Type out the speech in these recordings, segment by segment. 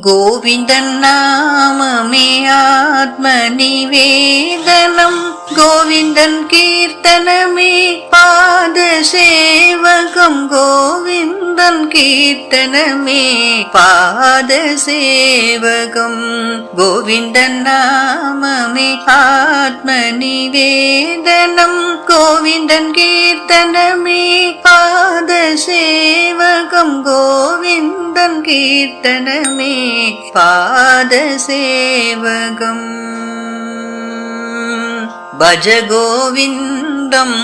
கோவிந்தன் நாமமே ஆத்ம நிவேதனம். கோவிந்தன் கீர்த்தனமே பாத சேவகம் கோ कीर्तन मे पादसेवकम् गोविन्दन् नाम मे आत्मनि वेदनं गोविन्दन् कीर्तन मे पादसेवकं गोविन्दन् कीर्तन मे पादसेवकम् भज गोविन्दम्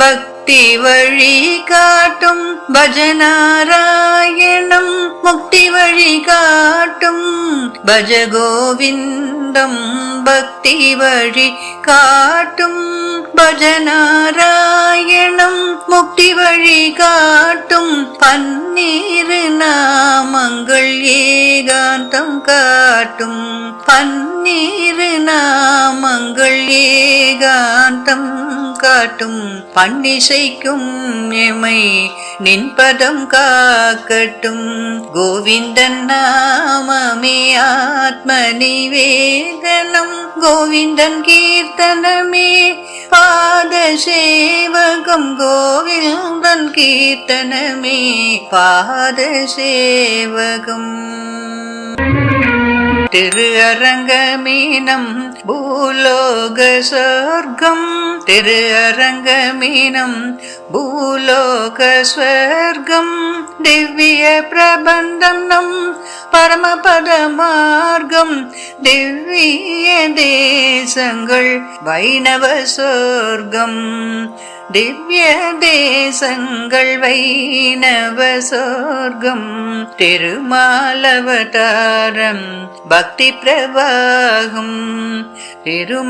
भक् முக்தி வழி காட்டும் பஜநாராயணம் முக்தி வழி காட்டும் பஜ கோவிந்தம் பக்தி வழி காட்டும் பஜநாராயணம் முக்தி வழி காட்டும் பன்னீரு நாமங்கள் ஏகாந்தம் காட்டும் பன்னீரு நாமங்கள் ஏகாந்தம். காட்டும் பன்னிசைக்கும் எமை நின்பதம் காக்கட்டும். கோவிந்தன் நாமமே ஆத்ம நிவேதனம். கோவிந்தன் கீர்த்தனமே பாத சேவகம். கோவிந்தன் கீர்த்தனமே பாத சேவகம். திரு அரங்கமீனம் பூலோக சொர்க்கம் திரு அரங்க மீனம் பூலோக ஸ்வர்க்கம் திவ்ய பிரபந்தம் நம். பரமபத மார்க்கம் திவ்ய தேசங்கள் வைணவ சொர்க்கம். திவ்ய தேசங்கள் வைணவ சொர்க்கம் திருமாலவதாரம் பக்தி பிரவாகம் திருமலவதாரம்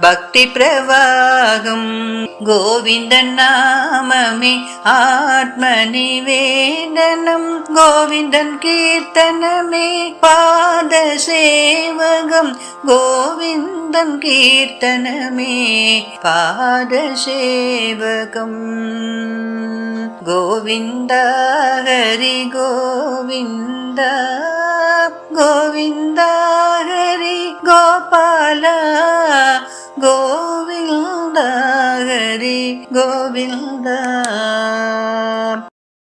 பக்தி பிரவாகம். கோவிந்தன் நாமமே ஆத்ம நிவேதனம் கோவிந்தன் கீர்த்தனமே பாத சேவகம் கோவிந்தன் கீர்த்தனமே பாத சேவகம் கோவிந்த ஹரி கோவிந்த கோவிந்த ஹரி கோபால கோவிந்த ஹரி கோவிந்த